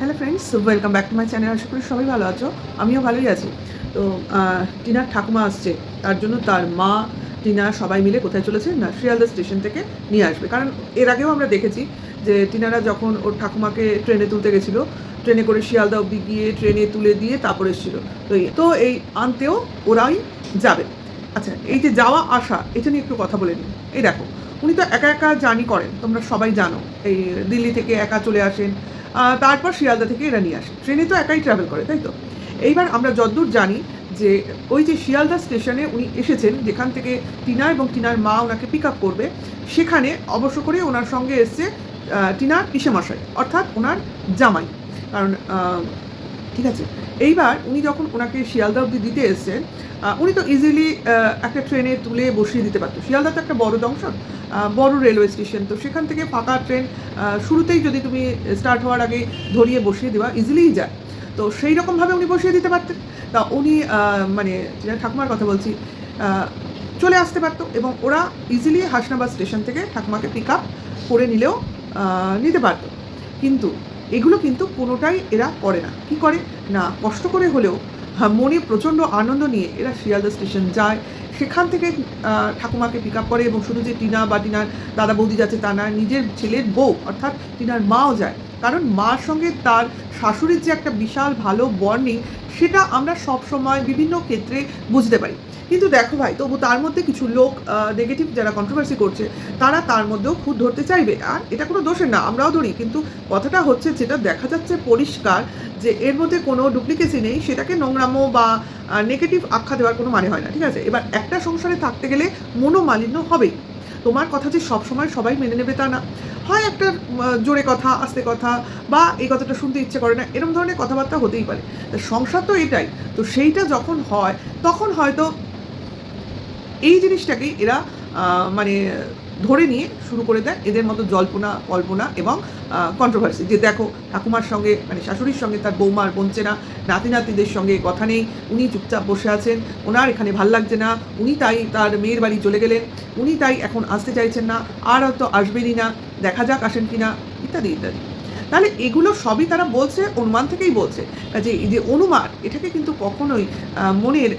Hello friends welcome back to my channel আশা করি সবাই ভালো আছো। আমিও ভালোই আছি। তো টিনার ঠাকুমা আসছে। তার জন্য তার মা, টিনা সবাই মিলে কোথায় চলেছে? না শিয়ালদা স্টেশন থেকে নিয়ে আসবে। কারণ এর আগেও আমরা দেখেছি যে টিনারা যখন ওর ঠাকুমাকে ট্রেনে তুলতে গেছিল, ট্রেনে করে শিয়ালদা অব্দি গিয়ে ট্রেনে তুলে দিয়ে তারপর এসেছিল। তো তো এই আনতেও ওরাই যাবে। আচ্ছা এই যে যাওয়া আসা, এটা নিয়ে একটু কথা বলে নিই। এই দেখো, উনি তো একা একা জার্নি করেন, তোমরা সবাই জানো। এই দিল্লি থেকে একা চলে আসেন তারপর শিয়ালদা থেকে এরা নিয়ে আসে। ট্রেনে তো একাই ট্রাভেল করে, তাই তো? এইবার আমরা যতদূর জানি যে ওই যে শিয়ালদা স্টেশনে উনি এসেছেন, যেখান থেকে টিনা এবং টিনার মা ওনাকে পিক আপ করবে, সেখানে অবশ্য করে ওনার সঙ্গে এসছে টিনার পিসেমশাই, অর্থাৎ ওনার জামাই। কারণ ঠিক আছে? এইবার উনি যখন ওনাকে শিয়ালদা অবধি দিতে এসছেন উনি তো ইজিলি একটা ট্রেনে তুলে বসিয়ে দিতে পারতো। শিয়ালদা তো একটা বড় জংশন বড় রেলওয়ে স্টেশন তো সেখান থেকে ফাঁকা ট্রেন শুরুতেই যদি তুমি স্টার্ট হওয়ার আগে ধরিয়ে বসিয়ে দেওয়া ইজিলিই যায়। তো সেই রকমভাবে উনি বসিয়ে দিতে পারতেন। তা উনি মানে ঠাকুমার কথা বলছি চলে আসতে পারতো এবং ওরা ইজিলি হাসনাবাদ স্টেশন থেকে ঠাকুমাকে পিক আপ করে নিলেও নিতে পারতো। কিন্তু এগুলো কিন্তু কোনোটাই এরা করে না। কি করে? না, কষ্ট করে হলেও মনে প্রচণ্ড আনন্দ নিয়ে এরা শিয়ালদা স্টেশন যায়। সেখান থেকে ঠাকুমাকে পিক আপ করে এবং শুধু যে টিনা বা টিনার দাদা বৌদি যাচ্ছে তা না, নিজের ছেলের বউ, অর্থাৎ টিনার মাও যায়। কারণ মার সঙ্গে তার শাশুড়ির যে একটা বিশাল ভালো বর্নিং সেটা আমরা সব সময় বিভিন্ন ক্ষেত্রে বুঝতে পারি। কিন্তু দেখো ভাই, তবু তার মধ্যে কিছু লোক নেগেটিভ যারা কন্ট্রোভার্সি করছে, তারা তার মধ্যেও খুদ ধরতে চাইবে। আর এটা কোনো দোষের না, আমরাও ধরি। কিন্তু কথাটা হচ্ছে যেটা দেখা যাচ্ছে পরিষ্কার, যে এর মধ্যে কোনো ডুপ্লিকেসি নেই, সেটাকে নোংরামো বা নেগেটিভ আখ্যা দেওয়ার কোনো মানে হয় না, ঠিক আছে? এবার একটা সংসারে থাকতে গেলে মনোমালিন্য হবেই। তোমার কথা যে সবসময় সবাই মেনে নেবে তা না। হয় একটা জোরে কথা, আস্তে কথা, বা এই কথাটা শুনতে ইচ্ছে করে না এরকম ধরনের কথাবার্তা হতেই পারে। সংসার তো এটাই। তো সেইটা যখন হয়, তখন হয়তো এই জিনিসটাকেই এরা মানে ধরে নিয়ে শুরু করে দেয় এদের মতো জল্পনা, কল্পনা এবং কন্ট্রোভার্সি যে দেখো, ঠাকুমার সঙ্গে মানে শাশুড়ির সঙ্গে তার বৌমার বনছে না, নাতি নাতিদের সঙ্গে কথা নেই, উনি চুপচাপ বসে আছেন, ওনার এখানে ভালো লাগছে না, উনি তাই তার মেয়ের বাড়ি চলে গেলেন, উনি তাই এখন আসতে চাইছেন না, আর হয়তো আসবেনই না, দেখা যাক আসেন কি না ইত্যাদি ইত্যাদি। তাহলে এগুলো সবই তারা বলছে, অনুমান থেকেই বলছে। কাজে এই যে অনুমান, এটাকে কিন্তু কখনোই মনের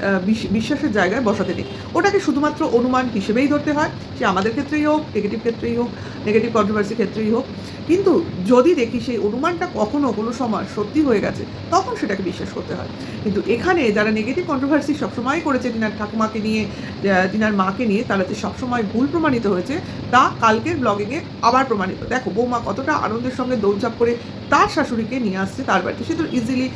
বিশ্বাসের জায়গায় বসাতে নেই। ওটাকে শুধুমাত্র অনুমান হিসেবেই ধরতে হয়, সে আমাদের ক্ষেত্রেই হোক নেগেটিভ ক্ষেত্রেই হোক নেগেটিভ কন্ট্রোভার্সি ক্ষেত্রেই হোক। কিন্তু যদি দেখি সেই অনুমানটা কখনো কোনো সময় সত্যি হয়ে গেছে, তখন সেটাকে বিশ্বাস করতে হয়। কিন্তু এখানে যারা নেগেটিভ কন্ট্রোভার্সি সবসময় করেছে তিনার ঠাকুমাকে নিয়ে তিনার মাকে নিয়ে, তারা যে সবসময় ভুল প্রমাণিত হয়েছে, তা কালকের ব্লগিংয়ে আবার প্রমাণিত। দেখো, বৌমা কতটা আনন্দের সঙ্গে দৌড়ঝাঁপ করে তার শাশুড়িকে নিয়ে আসছে, তার বাড়িতে। সে তো ইজিলি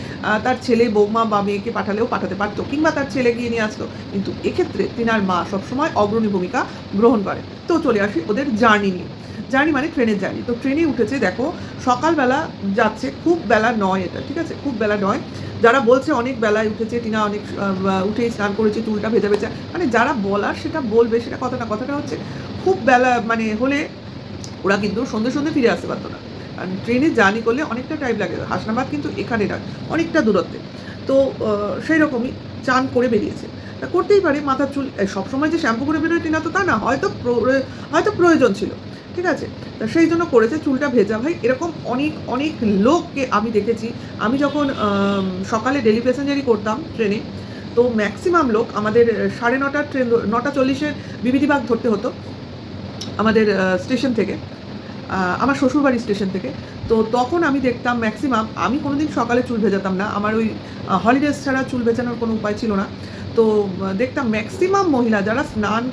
তার ছেলে, বৌমা বা মেয়েকে পাঠালেও পাঠাতে পারতো, কিংবা তার ছেলে গিয়ে নিয়ে আসতো। কিন্তু এক্ষেত্রে তিনার মা সবসময় অগ্রণী ভূমিকা গ্রহণ করে। তো চলে আসি ওদের জার্নি নিয়ে। জার্নি মানে ট্রেনের জার্নি তো ট্রেনে উঠেছে, দেখো, সকালবেলা যাচ্ছে, খুব বেলা নয় এটা, ঠিক আছে? খুব বেলা নয়। যারা বলছে অনেক বেলায় উঠেছে, টিনা অনেক উঠেই স্নান করেছে, চুলটা ভেজা ভেজা মানে যারা বলার সেটা বলবে, সেটা কথা না কথাটা হচ্ছে, খুব বেলা মানে হলে ওরা কিন্তু সন্ধ্যে সন্ধ্যে ফিরে আসতে পারতো না। ট্রেনে জার্নি করলে অনেকটা টাইম লাগে। হাসনাবাদ কিন্তু এখানে নয় অনেকটা দূরত্বে। তো সেই রকমই চান করে বেরিয়েছে। তা করতেই পারে, মাথার চুল সবসময় যে শ্যাম্পু করে বেরোয় টিনা, তো তা না, হয়তো হয়তো প্রয়োজন ছিল। ঠিক আছে? তা সেই জন্য করেছে, চুলটা ভেজা। ভাই, এরকম অনেক অনেক লোককে আমি দেখেছি। আমি যখন সকালে ডেলি প্যাসেঞ্জারি করতাম ট্রেনে, তো ম্যাক্সিমাম লোক আমাদের সাড়ে নটার ট্রেন নটা চল্লিশের বিবিধিবাগ ধরতে হতো। আমাদের স্টেশন থেকে। আমার শ্বশুরবাড়ি স্টেশন থেকে। তো তখন আমি দেখতাম ম্যাক্সিমাম আমি কোনো দিন সকালে চুল ভেজাতাম না। আমার ওই হলিডেজ ছাড়া চুল ভেজানোর কোনো উপায় ছিল না। তো দেখতাম ম্যাক্সিমাম মহিলা যারা স্নান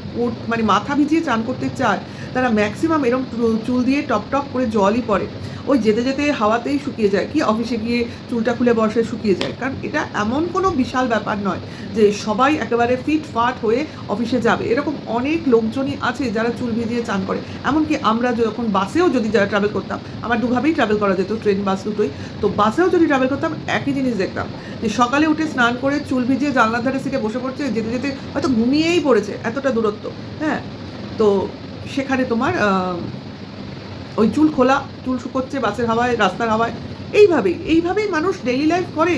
মানে মাথা ভিজিয়ে চান করতে চায় তারা ম্যাক্সিমাম এরকম চু- চুল দিয়ে টপ টপ করে জলই পড়ে ওই যেতে যেতে হাওয়াতেই শুকিয়ে যায়, কি অফিসে গিয়ে চুলটা খুলে বসে শুকিয়ে যায়। কারণ এটা এমন কোনো বিশাল ব্যাপার নয় যে সবাই একেবারে ফিট ফাট হয়ে অফিসে যাবে। এরকম অনেক লোকজনই আছে যারা চুল ভিজিয়ে চান করে। এমনকি আমরা যখন বাসেও যদি যারা ট্রাভেল করতাম, আমার দুভাবেই ট্রাভেল করা যেত ট্রেন বাস দুটোই। তো বাসেও যদি ট্রাভেল করতাম, একই জিনিস দেখতাম যে সকালে উঠে স্নান করে চুল ভিজিয়ে জানলার ধারে থেকে বসে পড়ছে, যেতে যেতে হয়তো ঘুমিয়েই পড়েছে, এতটা দূরত্ব। হ্যাঁ? তো সেখানে তোমার ওই চুল খোলা, চুল শুকোচ্ছে বাসের হাওয়ায়, রাস্তার হাওয়ায়। এইভাবেই এইভাবেই মানুষ ডেইলি লাইফ করে।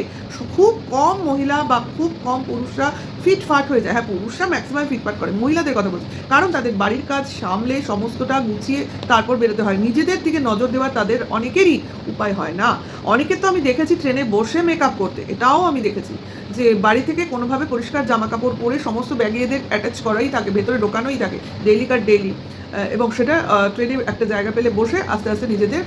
খুব কম মহিলা বা খুব কম পুরুষরা ফিটফাট হয়ে যায়। হ্যাঁ পুরুষরা ম্যাক্সিমাম ফিটফাট করে। মহিলাদের কথা বলছি। কারণ তাদের বাড়ির কাজ সামলে সমস্তটা গুছিয়ে তারপর বেরোতে হয়। নিজেদের দিকে নজর দেওয়ার তাদের অনেকেরই উপায় হয় না। অনেকে তো আমি দেখেছি ট্রেনে বসে মেকআপ করতে। এটাও আমি দেখেছি যে বাড়ি থেকে কোনোভাবে পরিষ্কার জামা কাপড় পরে সমস্ত ব্যাগে এদের অ্যাটাচ করাই থাকে, ভেতরে ঢোকানোই থাকে। ডেইলি কার ডেইলি এবং সেটা ট্রেনে একটা জায়গা পেলে বসে আস্তে আস্তে নিজেদের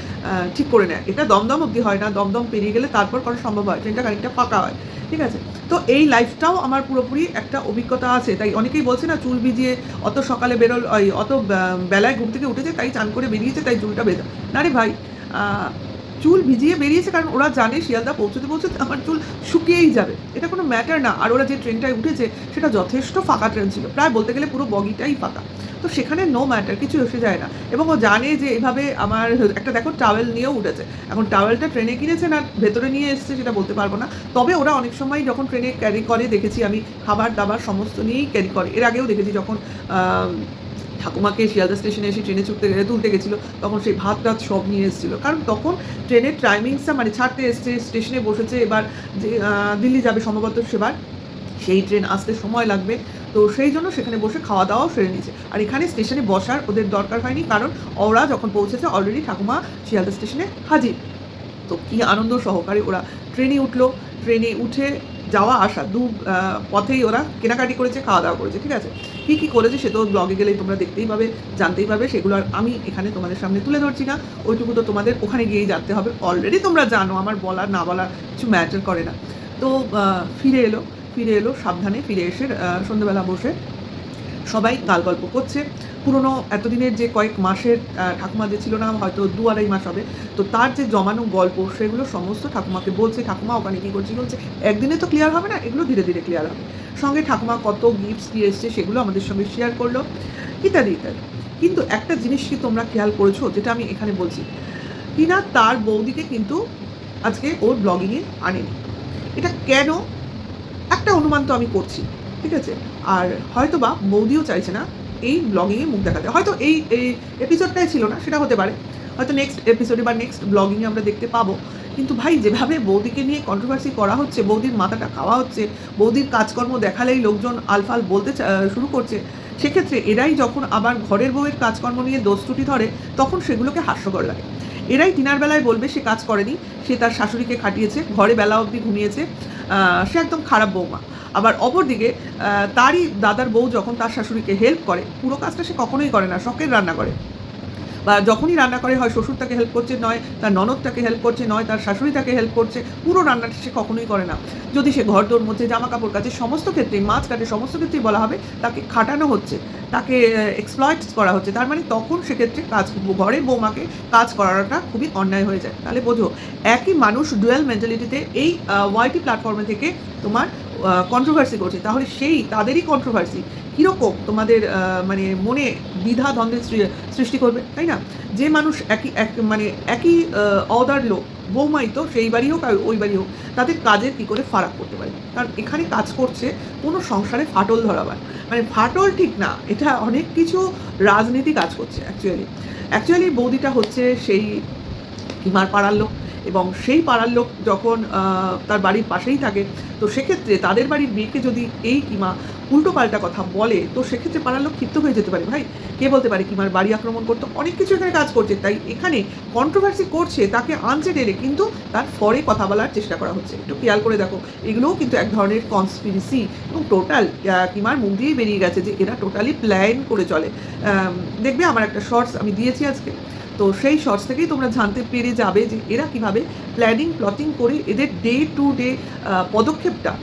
ঠিক করে নেয়। এটা দমদম অবধি হয় না, দমদম পেরিয়ে গেলে তারপর করা সম্ভব হয় ট্রেনটা খানিকটা ফাঁকা হয়, ঠিক আছে? তো এই লাইফটাও আমার পুরোপুরি একটা অভিজ্ঞতা আছে। তাই অনেকেই বলছে না, চুল ভিজিয়ে অত সকালে বেরোল অত বেলায় ঘুম থেকে উঠেছে, তাই চান করে বেরিয়েছে, তাই চুলটা বেজা না রে ভাই চুল ভিজিয়ে বেরিয়েছে, কারণ ওরা জানে শিয়ালদা পৌঁছতে পৌঁছতে আমার চুল শুকিয়েই যাবে। এটা কোনো ম্যাটার না। আর ওরা যে ট্রেনটায় উঠেছে, সেটা যথেষ্ট ফাঁকা ট্রেন ছিল। প্রায় বলতে গেলে পুরো বগিটাই ফাঁকা। তো সেখানে নো ম্যাটার কিছু এসে যায় না। এবং ও জানে যে এভাবে আমার একটা দেখো টাওয়েল নিয়েও উঠেছে। এখন টাওয়েলটা ট্রেনে কিনেছে না ভেতরে নিয়ে এসছে সেটা বলতে পারব না। তবে ওরা অনেক সময় যখন ট্রেনে ক্যারি করে, দেখেছি আমি খাবার দাবার সমস্ত নিয়েই ক্যারি করে। এর আগেও দেখেছি যখন ঠাকুমাকে শিয়ালদা স্টেশনে এসে ট্রেনে চুকতে তুলতে গেছিল, তখন সেই ভাত টাত সব নিয়ে এসেছিল। কারণ তখন ট্রেনের টাইমিংসটা মানে ছাড়তে এসছে, স্টেশনে বসেছে, এবার যে দিল্লি যাবে সম্ভবত সেবার, সেই ট্রেন আসতে সময় লাগবে। তো সেই জন্য সেখানে বসে খাওয়া দাওয়াও সেরে নিয়েছে। আর এখানে স্টেশনে বসার ওদের দরকার হয়নি, কারণ ওরা যখন পৌঁছেছে অলরেডি ঠাকুমা শিয়ালদা স্টেশনে হাজির। তো কী আনন্দ সহকারে ওরা ট্রেনে উঠল। ট্রেনে উঠে যাওয়া, আসা, দু পথেই ওরা কেনাকাটি করেছে খাওয়া দাওয়া করেছে, ঠিক আছে? কী কী করেছে সে তো ব্লগে গেলেই তোমরা দেখতেই পাবে, জানতেই পাবে সেগুলো আর আমি এখানে তোমাদের সামনে তুলে ধরছি না। ওইটুকু তো তোমাদের ওখানে গিয়েই জানতে হবে। অলরেডি তোমরা জানো, আমার বলা না বলা কিছু ম্যাটার করে না। তো ফিরে এলো ফিরে এলো, সাবধানে ফিরে এসে সন্ধ্যেবেলা বসে সবাই গাল গল্প করছে। পুরনো এতদিনের যে কয়েক মাসের ঠাকুমা যে ছিল না, হয়তো দু আড়াই মাস হবে, তো তার যে জমানো গল্প, সেগুলো সমস্ত ঠাকুমাকে বলছে, ঠাকুমা ওখানে কী করছি বলছে, একদিনে তো ক্লিয়ার হবে না, এগুলো ধীরে ধীরে ক্লিয়ার হবে। সঙ্গে ঠাকুমা কত গিফটস দিয়ে এসছে, সেগুলো আমাদের সঙ্গে শেয়ার করল, ইত্যাদি ইত্যাদি। কিন্তু একটা জিনিস কি তোমরা খেয়াল করেছ, যেটা আমি এখানে বলছি কিনা তার বৌদিকে কিন্তু আজকে ওর ব্লগিংয়ে আনেনি। এটা কেন? একটা অনুমান তো আমি করছি। ঠিক আছে? আর হয়তো বা বৌদিও চাইছে না এই ব্লগিংয়ে মুখ দেখাতে। হয়তো এই এই এপিসোডটাই ছিল না, সেটা হতে পারে। হয়তো নেক্সট এপিসোডে বা নেক্সট ব্লগিংয়ে আমরা দেখতে পাবো। কিন্তু ভাই, যেভাবে বৌদিকে নিয়ে কন্ট্রোভার্সি করা হচ্ছে, বৌদির মাথাটা খাওয়া হচ্ছে, বৌদির কাজকর্ম দেখালেই লোকজন আলফাল বলতে শুরু করছে, সেক্ষেত্রে এরাই যখন আবার ঘরের বউয়ের কাজকর্ম নিয়ে দোষ ত্রুটি ধরে, তখন সেগুলোকে হাস্যকর লাগে। এরাই দিনার বেলায় বলবে, সে কাজ করেনি, সে তার শাশুড়িকে খাটিয়েছে, ঘরে বেলা অবধি ঘুমিয়েছে সে একদম খারাপ বৌমা। আবার অপরদিকে তারই দাদার বউ যখন তার শাশুড়িকে হেল্প করে, পুরো কাজটা সে কখনোই করে না, শখের রান্না করে। বা যখনই রান্না করে, হয় শ্বশুর তাকে হেল্প করছে, নয় তার ননদ তাকে হেল্প করছে, নয় তার শাশুড়ি তাকে হেল্প করছে, পুরো রান্নাটা সে কখনোই করে না। যদি সে ঘর দোর মধ্যে জামা কাপড় কাছে সমস্ত ক্ষেত্রেই, মাছ কাটে, সমস্ত ক্ষেত্রেই বলা হবে, তাকে খাটানো হচ্ছে, তাকে এক্সপ্লয়েট করা হচ্ছে, তার মানে তখন সেক্ষেত্রে কাজ ঘরের বৌমাকে কাজ করাটা খুবই অন্যায় হয়ে যায়। তাহলে বোঝো, একই মানুষ ডুয়েল মেন্টালিটিতে এই ওয়াইটি প্ল্যাটফর্মে থেকে তোমার কন্ট্রোভার্সি করছে। তাহলে সেই তাদেরই কন্ট্রোভার্সি কীরকম তোমাদের মানে মনে দ্বিধা দ্বন্দ্বের সৃষ্টি করবে, তাই না? যে মানুষ একই, এক মানে একই অদার লোক, বৌমাই তো, সেই বাড়ি হোক আর ওই বাড়ি হোক, তাদের কাজের কী করে ফারাক করতে পারে? কারণ এখানে কাজ করছে কোনো সংসারে ফাটল ধরাবার। মানে ফাটল ঠিক না, এটা অনেক কিছু রাজনীতি কাজ করছে অ্যাকচুয়ালি অ্যাকচুয়ালি বৌদিটা হচ্ছে সেই কিমার পাড়ার লোক। এবং সেই পাড়ার লোক যখন তার বাড়ির পাশেই থাকে, তো সেক্ষেত্রে তাদের বাড়ির মেয়েকে যদি এই কিমা উল্টো পাল্টা কথা বলে, তো সেক্ষেত্রে পাড়ার লোক ক্ষিপ্ত হয়ে যেতে পারে। ভাই, কে বলতে পারে কিমার বাড়ি আক্রমণ করতো? অনেক কিছু এখানে কাজ করছে। তাই এখানে কন্ট্রোভার্সি করছে, তাকে আনছে টেনে কিন্তু তার ফরে কথা বলার চেষ্টা করা হচ্ছে। একটু খেয়াল করে দেখো, এগুলোও কিন্তু এক ধরনের কনস্পিরেসি এবং টোটাল কিমার মুখ দিয়েই বেরিয়ে গেছে যে এরা টোটালি প্ল্যান করে চলে। দেখবে আমার একটা শর্টস আমি দিয়েছি আজকে। তো সেই শর্টস থেকেই তোমরা জানতে পেরে যাবে যে এরা কীভাবে প্ল্যানিং প্লটিং করে এদের ডে টু ডে পদক্ষেপটা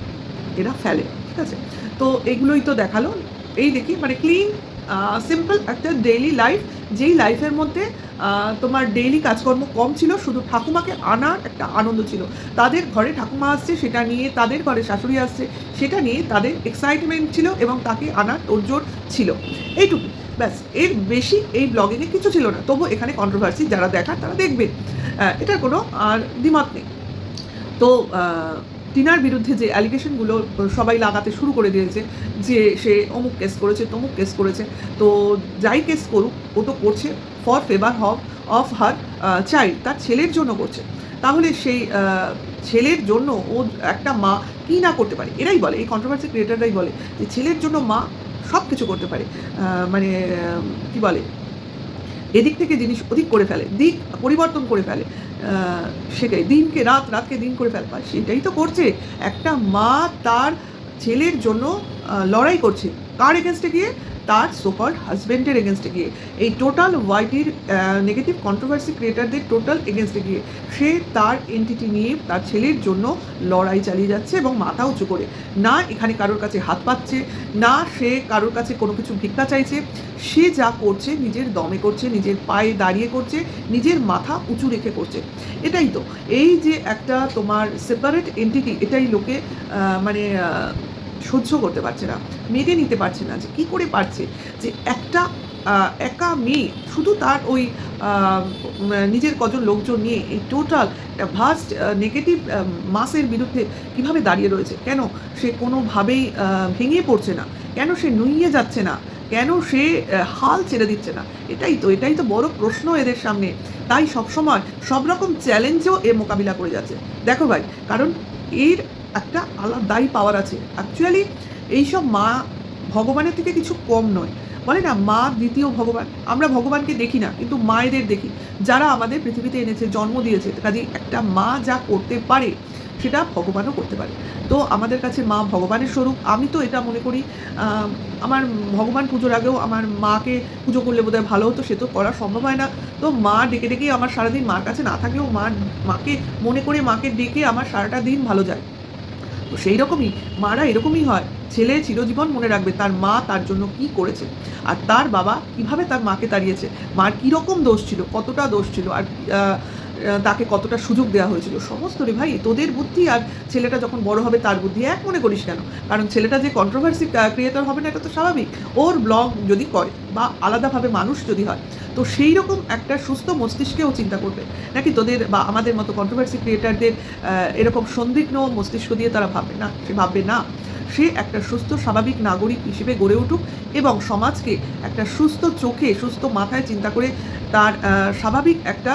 এরা ফেলে, ঠিক আছে? তো এগুলোই তো দেখাল। এই দেখি মানে ক্লিন সিম্পল একটা ডেইলি লাইফ যেই লাইফের মধ্যে তোমার ডেইলি কাজকর্ম কম ছিল, শুধু ঠাকুমাকে আনার একটা আনন্দ ছিল। তাদের ঘরে ঠাকুমা আসছে, সেটা নিয়ে তাদের ঘরে শাশুড়ি আসছে, সেটা নিয়ে তাদের এক্সাইটমেন্ট ছিল এবং তাকে আনার তোড়জোড় ছিল। এইটুকু। ব্যাস এর বেশি এই ব্লগিংয়ে কিছু ছিল না। তবু এখানে কন্ট্রোভার্সি যারা দেখার তারা দেখবে আহ, এটার কোনো আর দ্বিমত নেই। তো টিনার বিরুদ্ধে যে অ্যালিগেশনগুলো সবাই লাগাতে শুরু করে দিয়েছে যে সে অমুক কেস করেছে তমুক কেস করেছে। তো যাই কেস করুক ও তো করছে ফর ফেভার হব অফ হার চাইল্ড তার ছেলের জন্য করছে। তাহলে সেই ছেলের জন্য ও একটা মা কী না করতে পারে? এরাই বলে এই কন্ট্রোভার্সি ক্রিয়েটাররাই বলে যে ছেলের জন্য মা সব কিছু করতে পারে। মানে কি বলে? এদিক থেকে জিনিস অধিক করে ফেলে, দিক পরিবর্তন করে ফেলে। সেটাই, দিনকে রাত, রাতকে দিন করে ফেলে। সেটাই তো করছে। একটা মা তার ছেলের জন্য লড়াই করছে। কার এগেনস্টে গিয়ে? তার সোকল্ড হাজব্যান্ডের এগেনস্টে গিয়ে। এই টোটাল ওয়াইটির নেগেটিভ কন্ট্রোভার্সি ক্রিয়েটারদের টোটাল এগেনস্টে গিয়ে। সে তার এন্টিটি নিয়ে তার ছেলের জন্য লড়াই চালিয়ে যাচ্ছে এবং মাথা উঁচু করে। না এখানে কারোর কাছে হাত পাচ্ছে না সে কারোর কাছে কোনো কিছু ভিক্ষা চাইছে। সে যা করছে, নিজের দমে করছে, নিজের পায়ে দাঁড়িয়ে করছে, নিজের মাথা উঁচু রেখে করছে। এটাই তো। এই যে একটা তোমার সেপারেট এন্টিটি এটাই লোকে মানে সহ্য করতে পারছে না, মেনে নিতে পারছে না যে কি করে পারছে যে একটা একা মেয়ে শুধু তার ওই নিজের কজন লোকজন নিয়ে এই টোটাল ভাস্ট নেগেটিভ মাসের বিরুদ্ধে কীভাবে দাঁড়িয়ে রয়েছে? কেন সে কোনোভাবেই ভেঙে পড়ছে না? কেন সে নুইয়ে যাচ্ছে না? কেন সে হাল ছেড়ে দিচ্ছে না? এটাই তো এটাই তো বড় প্রশ্ন এদের সামনে। তাই সবসময় সব রকম চ্যালেঞ্জেও এ মোকাবিলা করে যাচ্ছে। দেখো ভাই, কারণ এর একটা আলাদাই পাওয়ার আছে। অ্যাকচুয়ালি এইসব মা ভগবানের থেকে কিছু কম নয়। বলে না, মা দ্বিতীয় ভগবান। আমরা ভগবানকে দেখি না, কিন্তু মায়েদের দেখি। যারা আমাদের পৃথিবীতে এনেছে, জন্ম দিয়েছে কাজে একটা মা যা করতে পারে, সেটা ভগবানও করতে পারে। তো আমাদের কাছে মা ভগবানের স্বরূপ। আমি তো এটা মনে করি আমার ভগবান পুজোর আগেও আমার মাকে পুজো করলে বোধহয় ভালো হতো, সে তো করা সম্ভব হয় না। তো মা ডেকে ডেকেই আমার সারাদিন মার কাছে না থাকলেও মা, মাকে মনে করে মাকে ডেকে আমার সারাটা দিন ভালো যায়। তো সেই রকমই মারা এরকমই হয়। ছেলে চিরজীবন মনে রাখবে তার মা তার জন্য কি করেছে আর তার বাবা কীভাবে তার মাকে তাড়িয়েছে, মার কীরকম দোষ ছিল, কতটা দোষ ছিল আর তাকে কতটা সুযোগ দেওয়া হয়েছিল। সমস্ত রে ভাই, তোদের বুদ্ধি আর ছেলেটা যখন বড় হবে তার বুদ্ধি এক, মনে করিস কেন? কারণ ছেলেটা যে কন্ট্রোভার্সি ক্রিয়েটর হবে না, এটা তো স্বাভাবিক। ওর ব্লগ যদি করে বা আলাদাভাবে মানুষ যদি হয়, তো সেই রকম একটা সুস্থ মস্তিষ্কেও চিন্তা করবে। নাকি তোদের বা আমাদের মতো কন্ট্রোভার্সি ক্রিয়েটারদের এরকম সন্দিগ্ন মস্তিষ্ক দিয়ে তারা ভাববে না? সে ভাববে না। সে একটা সুস্থ, স্বাভাবিক নাগরিক হিসেবে গড়ে উঠুক এবং সমাজকে একটা সুস্থ চোখে, সুস্থ মাথায় চিন্তা করে তার স্বাভাবিক একটা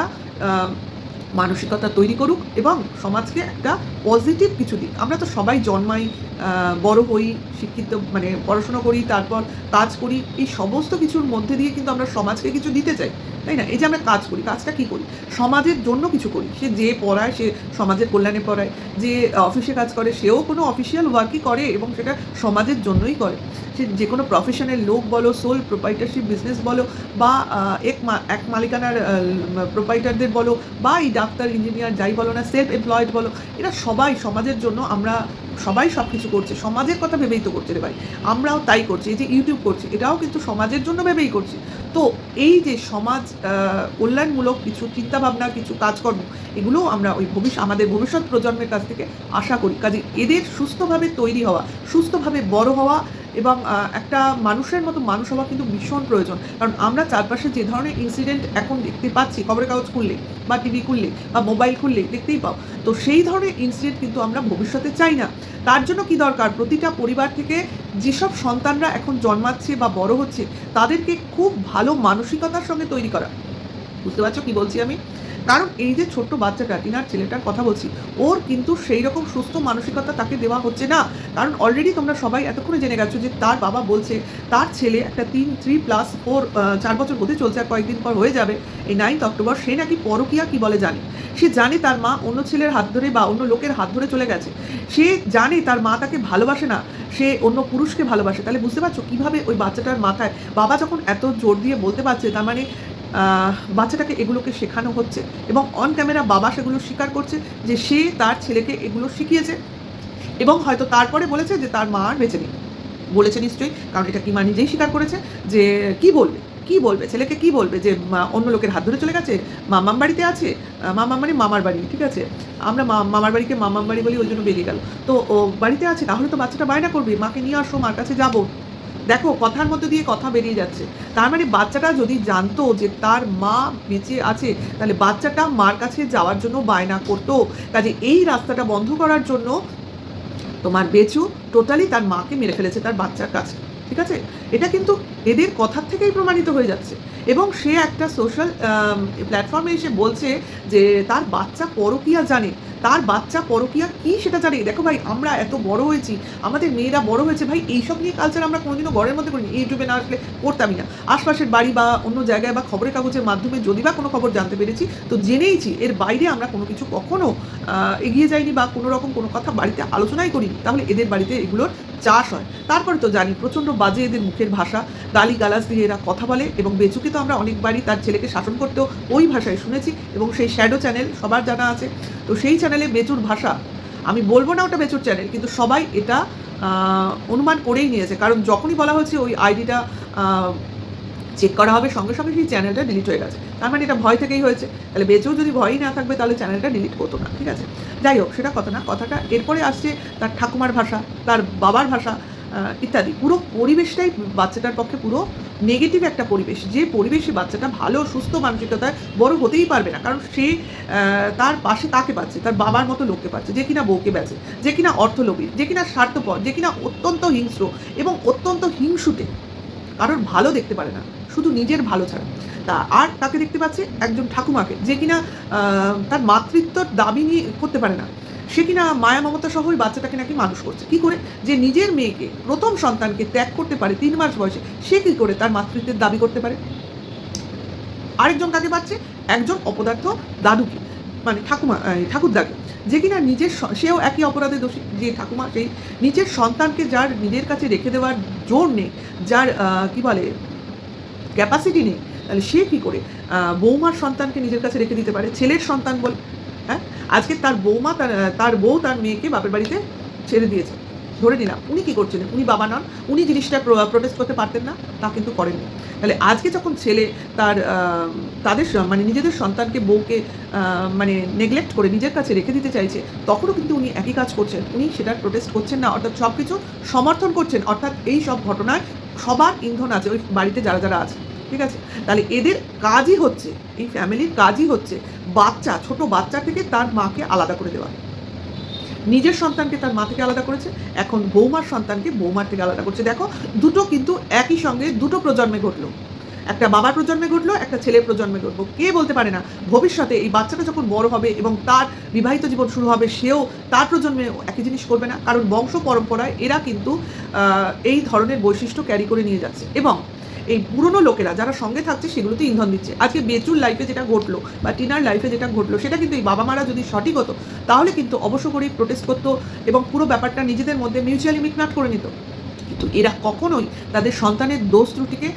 মানসিকতা তৈরি করুক এবং সমাজকে একটা পজিটিভ কিছু দিক। আমরা তো সবাই জন্মাই বড় হই, শিক্ষিত মানে পড়াশোনা করি, তারপর কাজ করি, এই সমস্ত কিছুর মধ্যে দিয়ে কিন্তু আমরা সমাজকে কিছু দিতে চাই। তাই না? এই যে আমরা কাজ করি, কাজটা কি করি? সমাজের জন্য কিছু করি। সে যে পড়ায়, সে সমাজের কল্যাণে পড়ায়, যে অফিসে কাজ করে, সেও কোনো অফিসিয়াল ওয়ার্কই করে এবং সেটা সমাজের জন্যই করে। সে যে কোনো প্রফেশনের লোক বলো সোল প্রোপাইটারশিপ বিজনেস বলো বা এক এক মালিকানার প্রোপাইটারদের বলো বা এই ডাক্তার ইঞ্জিনিয়ার যাই বলো না সেলফ এমপ্লয়েড বলো, এরা সবাই সমাজের জন্য আমরা সবাই সব কিছু করছে, সমাজের কথা ভেবেই তো করছে রে ভাই। আমরাও তাই করছি, এই যে ইউটিউব করছি, এটাও কিন্তু সমাজের জন্য ভেবেই করছি। তো এই যে সমাজ কল্যাণমূলক কিছু চিন্তাভাবনা, কিছু কাজকর্ম এগুলোও আমরা ওই ভবিষ্যৎ আমাদের ভবিষ্যৎ প্রজন্মের কাছ থেকে আশা করি। কাজে এদের সুস্থভাবে তৈরি হওয়া, সুস্থভাবে বড় হওয়া এবং একটা মানুষের মতো মানুষ হওয়া কিন্তু ভীষণ প্রয়োজন। কারণ আমরা চারপাশে যে ধরনের ইনসিডেন্ট এখন দেখতে পাচ্ছি খবরের কাগজ খুললে বা টিভি খুললে বা মোবাইল খুললে দেখতেই পাও। তো সেই ধরনের ইনসিডেন্ট কিন্তু আমরা ভবিষ্যতে চাই না। তার জন্য কি দরকার? প্রতিটা পরিবার থেকে যেসব সন্তানরা এখন জন্মাচ্ছে বা বড় হচ্ছে, তাদেরকে খুব ভালো মানসিকতার সঙ্গে তৈরি করা। বুঝতে পারছ কি বলছি আমি? কারণ এই যে ছোট্ট বাচ্চাটা টিনার ছেলেটার কথা বলছি, ওর কিন্তু সেই রকম সুস্থ মানসিকতা তাকে দেওয়া হচ্ছে না। কারণ অলরেডি তোমরা সবাই এতক্ষণে জেনে গেছো যে তার বাবা বলছে, তার ছেলে একটা তিন থ্রি প্লাস ফোর চার বছর হতে চলছে, আর কয়েকদিন পর হয়ে যাবে। এই নাইন্থ অক্টোবর সে নাকি পরকিয়া কি বলে জানে? সে জানে তার মা অন্য ছেলের হাত ধরে বা অন্য লোকের হাত ধরে চলে গেছে। সে জানে তার মা তাকে ভালোবাসে না, সে অন্য পুরুষকে ভালোবাসে। তাহলে বুঝতে পারছ কীভাবে ওই বাচ্চাটার মাথায় বাবা যখন এত জোর দিয়ে বলতে পারছে, তার মানে বাচ্চাটাকে এগুলোকে শেখানো হচ্ছে এবং অন ক্যামেরা বাবা সেগুলো স্বীকার করছে যে সে তার ছেলেকে এগুলো শিখিয়েছে এবং হয়তো তারপরে বলেছে যে তার মা আর বেঁচে নেই। বলেছে নিশ্চয়ই, কারণ এটা কি মা নিজেই স্বীকার করেছে যে কি বলবে কি বলবে, ছেলেকে কি বলবে যে অন্য লোকের হাত ধরে চলে গেছে মামার বাড়িতে আছে মামার মানে মামার বাড়ি, ঠিক আছে? আমরা মামার বাড়িকে মামার বাড়ি বলি ওই জন্য বেরিয়ে গেল। তো ও বাড়িতে আছে, তাহলে তো বাচ্চাটা বায়না করবে, মাকে নিয়ে আসো, মার কাছে যাব। দেখো, কথার মধ্যে দিয়ে কথা বেরিয়ে যাচ্ছে। তার মানে বাচ্চাটা যদি জানতো যে তার মা বেঁচে আছে, তাহলে বাচ্চাটা মার কাছে যাওয়ার জন্য বায়না করতো। কাজে এই রাস্তাটা বন্ধ করার জন্য তোমার বেচু টোটালি তার মাকে মেরে ফেলেছে তার বাচ্চার কাছে। ঠিক আছে? এটা কিন্তু এদের কথার থেকেই প্রমাণিত হয়ে যাচ্ছে। এবং সে একটা সোশ্যাল প্ল্যাটফর্মে এসে বলছে যে তার বাচ্চা পরকিয়া জানে। তার বাচ্চা পরকিয়া কি সেটা জানে? দেখো ভাই, আমরা এত বড় হয়েছি, আমাদের মেয়েরা বড় হয়েছে, ভাই, এইসব নিয়ে কালচার আমরা কোনোদিনও ঘরের মধ্যে করিনি। ইউটিউবে না আসলে করতামই না। আশপাশের বাড়ি বা অন্য জায়গায় বা খবরের কাগজের মাধ্যমে যদি বা কোনো খবর জানতে পেরেছি, তো জেনেইছি, এর বাইরে আমরা কোনো কিছু কখনো এগিয়ে যাইনি বা কোনো রকম কোনো কথা বাড়িতে আলোচনাই করিনি। তাহলে এদের বাড়িতে এগুলোর চাষ হয়। তারপরে তো জানি, প্রচণ্ড বাজে এদের মুখের ভাষা। গালি গালাজ দিয়ে এরা কথা বলে এবং বেচুকে তো আমরা অনেকবারই তার ছেলেকে শাসন করতেও ওই ভাষায় শুনেছি এবং সেই শ্যাডো চ্যানেল সবার জানা আছে। তো সেই চ্যানেলে বেচুর ভাষা। আমি বলব না ওটা বেচুর চ্যানেল কিন্তু সবাই এটা অনুমান করেই নিয়েছে। কারণ যখনই বলা হয়েছে ওই আইডিটা চেক করা হবে। সঙ্গে সঙ্গে সেই চ্যানেলটা ডিলিট হয়ে গেছে। তার মানে এটা ভয় থেকেই হয়েছে। তাহলে বেঁচেও যদি ভয়ই না থাকবে, তাহলে চ্যানেলটা ডিলিট হতো না, ঠিক আছে? যাই হোক, সেটা কথা না, কথাটা এরপরে আসছে তার ঠাকুমার ভাষা, তার বাবার ভাষা ইত্যাদি। পুরো পরিবেশটাই বাচ্চাটার পক্ষে পুরো নেগেটিভ একটা পরিবেশ। যে পরিবেশে বাচ্চাটা ভালো, সুস্থ মানসিকতায় বড় হতেই পারবে না। কারণ সে তার পাশে তাকে পাচ্ছে? তার বাবার মতো লোককে পাচ্ছে, যে কিনা বউকে বেচে যে কিনা অর্থলোভী, যে কিনা স্বার্থপর, যে কিনা অত্যন্ত হিংস্র এবং অত্যন্ত হিংসুটে। কারোর ভালো দেখতে পারে না। শুধু নিজের ভালো ছাড়া। তা আর তাকে দেখতে পাচ্ছে একজন ঠাকুমাকে, যে কিনা তার মাতৃত্বর দাবি নিয়ে করতে পারে না। সে কিনা মায়া মমতা সহ ওই বাচ্চাটাকে নাকি মানুষ করছে। কি করে? যে নিজের মেয়েকে, প্রথম সন্তানকে ত্যাগ করতে পারে তিন মাস বয়সে, সে কি করে তার মাতৃত্বের দাবি করতে পারে? আরেকজন কাকে পাচ্ছে? একজন অপদার্থ দাদুকে মানে ঠাকুমা ঠাকুরদাকে। যে কিনা নিজের সেও একই অপরাধে দোষী। যে ঠাকুমা, সেই নিজের সন্তানকে যার নিজের কাছে রেখে দেওয়ার জোর নেই, যার কি বলে ক্যাপাসিটি নেই, তাহলে সে কী করে? বৌমার সন্তানকে নিজের কাছে রেখে দিতে পারে, ছেলের সন্তান বল হ্যাঁ? আজকে তার বৌমা, তার তার বউ তার মেয়েকে বাপের বাড়িতে ছেড়ে দিয়েছে, ধরে নিলাম, উনি কী করছিলেন উনি বাবা নন, উনি জিনিসটা প্রোটেস্ট করতে পারতেন না, তা কিন্তু করেননি। তাহলে আজকে যখন ছেলে তার তাদের মানে নিজেদের সন্তানকে বউকে মানে নেগলেক্ট করে নিজের কাছে রেখে দিতে চাইছে, তখনও কিন্তু উনি একই কাজ করছেন। উনি সেটার প্রোটেস্ট করছেন না, অর্থাৎ সব কিছু সমর্থন করছেন, অর্থাৎ এই সব ঘটনায় সবার ইন্ধন আছে, ওই বাড়িতে যারা যারা আছে। ঠিক আছে? তাহলে এদের কাজই হচ্ছে, এই ফ্যামিলির কাজই হচ্ছে বাচ্চা, ছোট বাচ্চা থেকে তার মাকে আলাদা করে দেওয়া। নিজের সন্তানকে তার মা থেকে আলাদা করেছে, এখন বৌমার সন্তানকে বৌমার থেকে আলাদা করছে। দেখো, দুটো কিন্তু একই সঙ্গে দুটো প্রজন্মে ঘটলো। একটা বাবার প্রজন্মে ঘটলো, একটা ছেলের প্রজন্মে ঘটলো। কে বলতে পারে না, ভবিষ্যতে এই বাচ্চাটা যখন বড় হবে এবং তার বিবাহিত জীবন শুরু হবে, সেও তার প্রজন্মে একই জিনিস করবে না, কারণ বংশ পরম্পরায় এরা কিন্তু এই ধরনের বৈশিষ্ট্য ক্যারি করে নিয়ে যাচ্ছে। এবং এই পুরনো লোকেরা যারা সঙ্গে থাকছে সেগুলোতে ইন্ধন দিচ্ছে। আজকে বেচুর লাইফে যেটা ঘটলো বা টিনার লাইফে যেটা ঘটলো, সেটা কিন্তু এই বাবা মারা যদি সঠিক হতো, তাহলে কিন্তু অবশ্য করেই প্রোটেস্ট করতো এবং পুরো ব্যাপারটা নিজেদের মধ্যে মিউচুয়ালি মিটমাট করে নিত। কিন্তু এরা কখনোই তাদের সন্তানের দোষ ত্রুটিকে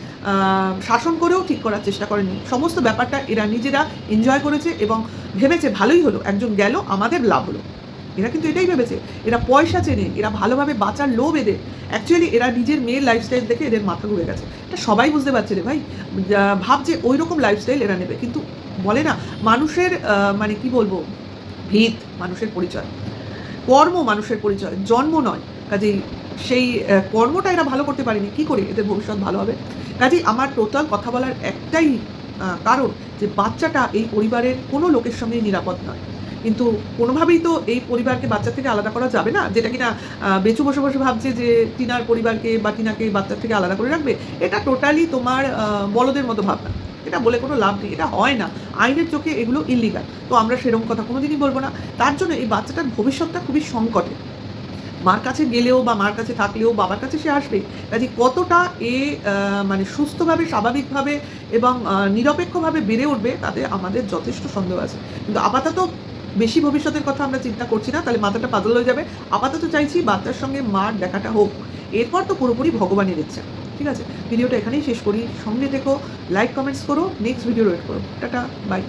শাসন করেও ঠিক করার চেষ্টা করেনি। সমস্ত ব্যাপারটা এরা নিজেরা এনজয় করেছে এবং ভেবেছে ভালোই হলো, একজন গেল, আমাদের লাভ হলো। এরা কিন্তু এটাই ভেবেছে, এরা পয়সা চেনে, এরা ভালোভাবে বাঁচার লোভ এদের। অ্যাকচুয়ালি এরা নিজের মেয়ের লাইফস্টাইল দেখে এদের মাথা ঘুরে গেছে। এটা সবাই বুঝতে পারছে রে ভাই। যা- ভাবছে ওই রকম লাইফস্টাইল এরা নেবে। কিন্তু বলে না, মানুষের মানে কি বলব ভিত মানুষের পরিচয়। কর্ম মানুষের পরিচয়, জন্ম নয়। কাজেই সেই কর্মটা এরা ভালো করতে পারেনি। কি করে? এদের ভবিষ্যৎ ভালো হবে। কাজেই আমার টোটাল কথা বলার একটাই কারণ যে বাচ্চাটা এই পরিবারের কোনো লোকের সঙ্গে নিরাপদ নয়। কিন্তু কোনোভাবেই তো এই পরিবারকে বাচ্চা থেকে আলাদা করা যাবে না। যেটা কিনা বেচু বসে বসে ভাবছে যে টিনার পরিবারকে বা টিনাকে বাচ্চার থেকে আলাদা করে রাখবে, এটা টোটালি তোমার বলদের মতো ভাবনা। এটা বলে কোনো লাভ নেই, এটা হয় না। আইনের চোখে এগুলো ইলিগাল তো আমরা সেরকম কথা কোনোদিনই বলব না। তার জন্য এই বাচ্চাটার ভবিষ্যৎটা খুবই সংকটে। মার কাছে গেলেও বা মার কাছে থাকলেও বাবার কাছে সে আসবে। কাজে কতটা এ মানে সুস্থভাবে, স্বাভাবিকভাবে এবং নিরপেক্ষভাবে বেড়ে উঠবে তাতে আমাদের যথেষ্ট সন্দেহ আছে। কিন্তু আপাতত বেশি ভবিষ্যতের কথা আমরা চিন্তা করছি না, তাহলে মাথাটা পাতল হয়ে যাবে। আপাতত চাইছি বাচ্চার সঙ্গে মার দেখাটা হোক। এরপর তো পুরোপুরি ভগবানের ইচ্ছা ঠিক আছে? ভিডিওটা এখানেই শেষ করি। সঙ্গে দেখো লাইক কমেন্টস করো নেক্সট ভিডিও ওয়েট করো। Tata bye